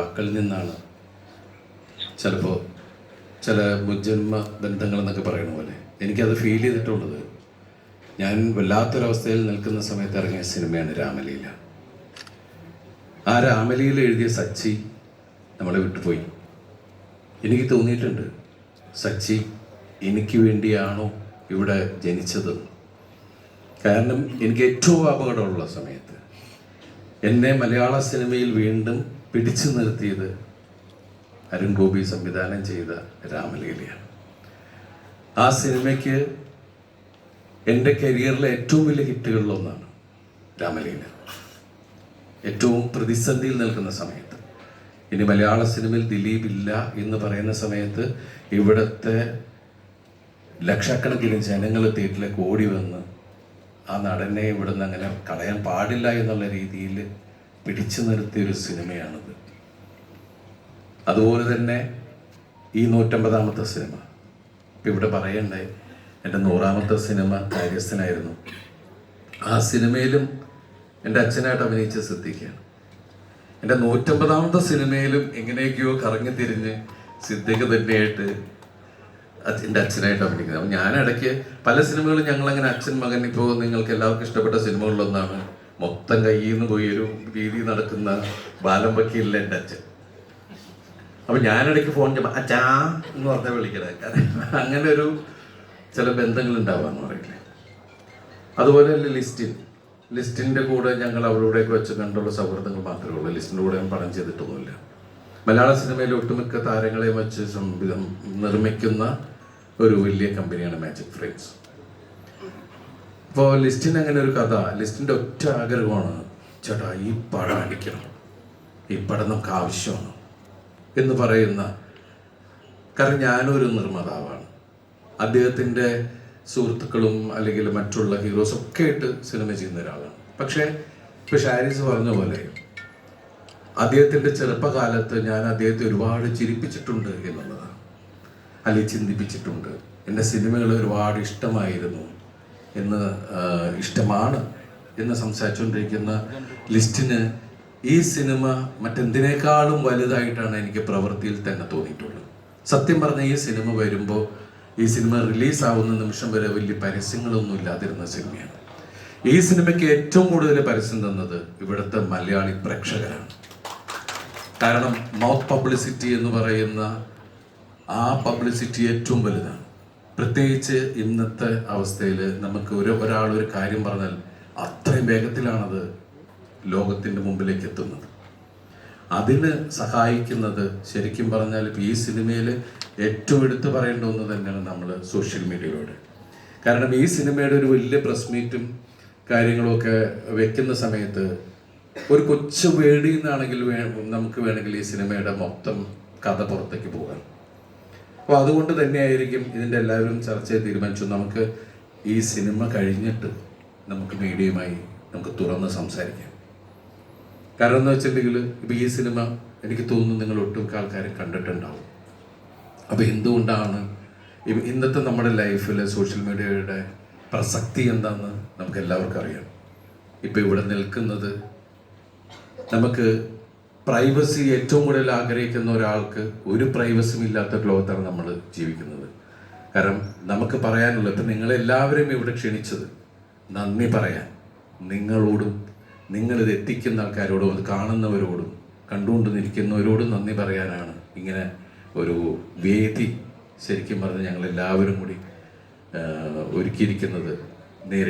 വാക്കുകളിൽ നിന്നാണ്. ചിലപ്പോൾ ചില മുജ്ജന്മ ബന്ധങ്ങൾ എന്നൊക്കെ പറയുന്ന പോലെ എനിക്കത് ഫീൽ ചെയ്തിട്ടുള്ളത് ഞാൻ വല്ലാത്തൊരവസ്ഥയിൽ നിൽക്കുന്ന സമയത്ത് ഇറങ്ങിയ സിനിമയാണ് രാമലീല. ആ രാമലീല എഴുതിയ സച്ചി നമ്മളെ വിട്ടുപോയി. എനിക്ക് തോന്നിയിട്ടുണ്ട് സച്ചി എനിക്ക് വേണ്ടിയാണോ ഇവിടെ ജനിച്ചത്? കാരണം എനിക്ക് ഏറ്റവും അപകടമുള്ള സമയത്ത് എന്നെ മലയാള സിനിമയിൽ വീണ്ടും പിടിച്ചു നിർത്തിയത് അരുൺ ഗോപി സംവിധാനം ചെയ്ത രാമലീലയാണ്. ആ സിനിമയ്ക്ക് എന്റെ കരിയറിലെ ഏറ്റവും വലിയ ഹിറ്റുകളിലൊന്നാണ് രാമലീല. ഏറ്റവും പ്രതിസന്ധിയിൽ നിൽക്കുന്ന സമയത്ത്. ഇനി മലയാള സിനിമയിൽ ദിലീപ് ഇല്ല എന്ന് പറയുന്ന സമയത്ത് ഇവിടുത്തെ ലക്ഷക്കണക്കിന് ജനങ്ങൾ തിയേറ്ററിലേക്ക് ഓടി വന്ന് ആ നടനെ ഇവിടുന്ന് അങ്ങനെ കളയാൻ പാടില്ല എന്നുള്ള രീതിയിൽ പിടിച്ചു നിർത്തിയ ഒരു സിനിമയാണിത്. അതുപോലെ തന്നെ ഈ നൂറ്റമ്പതാമത്തെ സിനിമ. ഇപ്പം ഇവിടെ പറയണ്ടേ എന്റെ നൂറാമത്തെ സിനിമ കാര്യസ്ഥനായിരുന്നു ആ സിനിമയിലും എന്റെ അച്ഛനായിട്ട് അഭിനയിച്ച സിദ്ധിക്കുകയാണ് എന്റെ നൂറ്റമ്പതാമത്തെ സിനിമയിലും എങ്ങനെയൊക്കെയോ കറങ്ങി തിരിഞ്ഞ് സിദ്ധിക്ക് തന്നെയായിട്ട് എന്റെ അച്ഛനായിട്ട് അഭിനയിക്കുന്നത്. അപ്പം ഞാൻ ഇടയ്ക്ക് പല സിനിമകളും ഞങ്ങളങ്ങനെ അച്ഛൻ മകൻ ഇപ്പോൾ നിങ്ങൾക്ക് എല്ലാവർക്കും ഇഷ്ടപ്പെട്ട സിനിമകളിലൊന്നാണ് മൊത്തം കയ്യിൽ നിന്ന് പോയി ഒരു രീതി നടക്കുന്ന ബാലം വക്കീലിലെ എന്റെ അച്ഛൻ. അപ്പൊ ഞാനിടയ്ക്ക് ഫോൺ അച്ഛാ എന്ന് പറഞ്ഞാൽ വിളിക്കണേ. കാരണം അങ്ങനെ ഒരു ചില ബന്ധങ്ങൾ ഉണ്ടാവാന്ന് പറയില്ലേ. അതുപോലെ തന്നെ ലിസ്റ്റിൻ. ലിസ്റ്റിന്റെ കൂടെ ഞങ്ങൾ അവളുടെയൊക്കെ വെച്ച് കണ്ടുള്ള സൗഹൃദങ്ങൾ മാത്രമേ ഉള്ളൂ. ലിസ്റ്റിന്റെ കൂടെ ഞാൻ പണം ചെയ്തിട്ടൊന്നുമില്ല മലയാള സിനിമയിലെ ഒട്ടുമിക്ക താരങ്ങളെയും വെച്ച് സംവിധം നിർമ്മിക്കുന്ന ഒരു വലിയ കമ്പനിയാണ് മാജിക് ഫ്രെയിംസ് അപ്പോൾ ലിസ്റ്റിന് അങ്ങനെ ഒരു കഥ. ലിസ്റ്റിന്റെ ഒറ്റ ആഗ്രഹമാണ് ചേട്ടാ ഈ പടം അടിക്കണം. ഈ പടം നമുക്ക് ആവശ്യമാണ്. എന്ന് പറയുന്ന കാരണം ഞാനൊരു നിർമ്മാതാവാണ്. അദ്ദേഹത്തിന്റെ സുഹൃത്തുക്കളും അല്ലെങ്കിൽ മറ്റുള്ള ഹീറോസ് ഒക്കെ ആയിട്ട് സിനിമ ചെയ്യുന്ന ഒരാളാണ്. പക്ഷേ ഇപ്പോൾ ഷാരിസ് പറഞ്ഞ പോലെ അദ്ദേഹത്തിന്റെ ചെറുപ്പകാലത്ത് ഞാൻ അദ്ദേഹത്തെ ഒരുപാട് ചിരിപ്പിച്ചിട്ടുണ്ട് എന്നുള്ളതാണ്. അല്ലെങ്കിൽ ചിന്തിപ്പിച്ചിട്ടുണ്ട്. എന്റെ സിനിമകൾ ഒരുപാട് ഇഷ്ടമായിരുന്നു. എന്ന് ഇഷ്ടമാണ് എന്ന് സംസാരിച്ചുകൊണ്ടിരിക്കുന്ന ലിസ്റ്റിന് ഈ സിനിമ മറ്റെന്തിനേക്കാളും വലുതായിട്ടാണ് എനിക്ക് പ്രവൃത്തിയിൽ തന്നെ തോന്നിയിട്ടുള്ളത്. സത്യം പറഞ്ഞ ഈ സിനിമ വരുമ്പോൾ ഈ സിനിമ റിലീസ് ആവുന്ന നിമിഷം വരെ വലിയ പരസ്യങ്ങളൊന്നും ഇല്ലാതിരുന്ന സിനിമയാണ്. ഈ സിനിമയ്ക്ക് ഏറ്റവും കൂടുതൽ പരസ്യം തന്നത് ഇവിടുത്തെ മലയാളി പ്രേക്ഷകരാണ്. കാരണം മൗത്ത് പബ്ലിസിറ്റി എന്ന് പറയുന്ന ആ പബ്ലിസിറ്റി ഏറ്റവും വലുതാണ്. പ്രത്യേകിച്ച് ഇന്നത്തെ അവസ്ഥയിൽ നമുക്ക് ഒരു ഒരാൾ ഒരു കാര്യം പറഞ്ഞാൽ അത്രയും വേഗത്തിലാണത് ലോകത്തിന്റെ മുമ്പിലേക്ക് എത്തുന്നത്. അതിന് സഹായിക്കുന്നത് ശരിക്കും പറഞ്ഞാൽ ഇപ്പോൾ ഈ സിനിമയിൽ ഏറ്റവും എടുത്തു പറയേണ്ട ഒന്ന് തന്നെയാണ് നമ്മൾ സോഷ്യൽ മീഡിയയിലൂടെ. കാരണം ഈ സിനിമയുടെ ഒരു വലിയ പ്രസ് മീറ്റും കാര്യങ്ങളൊക്കെ വെക്കുന്ന സമയത്ത് ഒരു കൊച്ചു വേടിയിൽ നിന്നാണെങ്കിൽ നമുക്ക് വേണമെങ്കിൽ ഈ സിനിമയുടെ മൊത്തം കഥ പുറത്തേക്ക് പോകാം അപ്പോൾ അതുകൊണ്ട് തന്നെയായിരിക്കും ഇതിന്റെ എല്ലാവരും ചർച്ചയെ തീരുമാനിച്ചു. നമുക്ക് ഈ സിനിമ കഴിഞ്ഞിട്ട് നമുക്ക് മീഡിയയുമായി നമുക്ക് തുറന്ന് സംസാരിക്കാം. കാരണം എന്ന് വെച്ചിട്ടുണ്ടെങ്കിൽ ഇപ്പം ഈ സിനിമ എനിക്ക് തോന്നുന്നു നിങ്ങൾ ഒട്ടുമിക്ക ആൾക്കാരും കണ്ടിട്ടുണ്ടാവും. അപ്പോൾ എന്തുകൊണ്ടാണ് ഇന്നത്തെ നമ്മുടെ ലൈഫിൽ സോഷ്യൽ മീഡിയയുടെ പ്രസക്തി എന്താണെന്ന് നമുക്ക് എല്ലാവർക്കും അറിയാം. ഇപ്പോൾ ഇവിടെ നിൽക്കുന്നത് നമുക്ക് പ്രൈവസി ഏറ്റവും കൂടുതൽ ആഗ്രഹിക്കുന്ന ഒരാൾക്ക് ഒരു പ്രൈവസിയും ഇല്ലാത്ത ലോകത്താണ് നമ്മൾ ജീവിക്കുന്നത്. കാരണം നമുക്ക് പറയാനുള്ളത് ഇപ്പം നിങ്ങളെല്ലാവരെയും ഇവിടെ ക്ഷണിച്ചത് നന്ദി പറയാൻ. നിങ്ങളോടും നിങ്ങളിത് എത്തിക്കുന്ന ആൾക്കാരോടും അത് കാണുന്നവരോടും കണ്ടുകൊണ്ട് നിൽക്കുന്നവരോടും നന്ദി പറയാനാണ് ഇങ്ങനെ ഒരു വേദി ശരിക്കും പറഞ്ഞ് ഞങ്ങളെല്ലാവരും കൂടി ഒരുക്കിയിരിക്കുന്നത്. നേരെ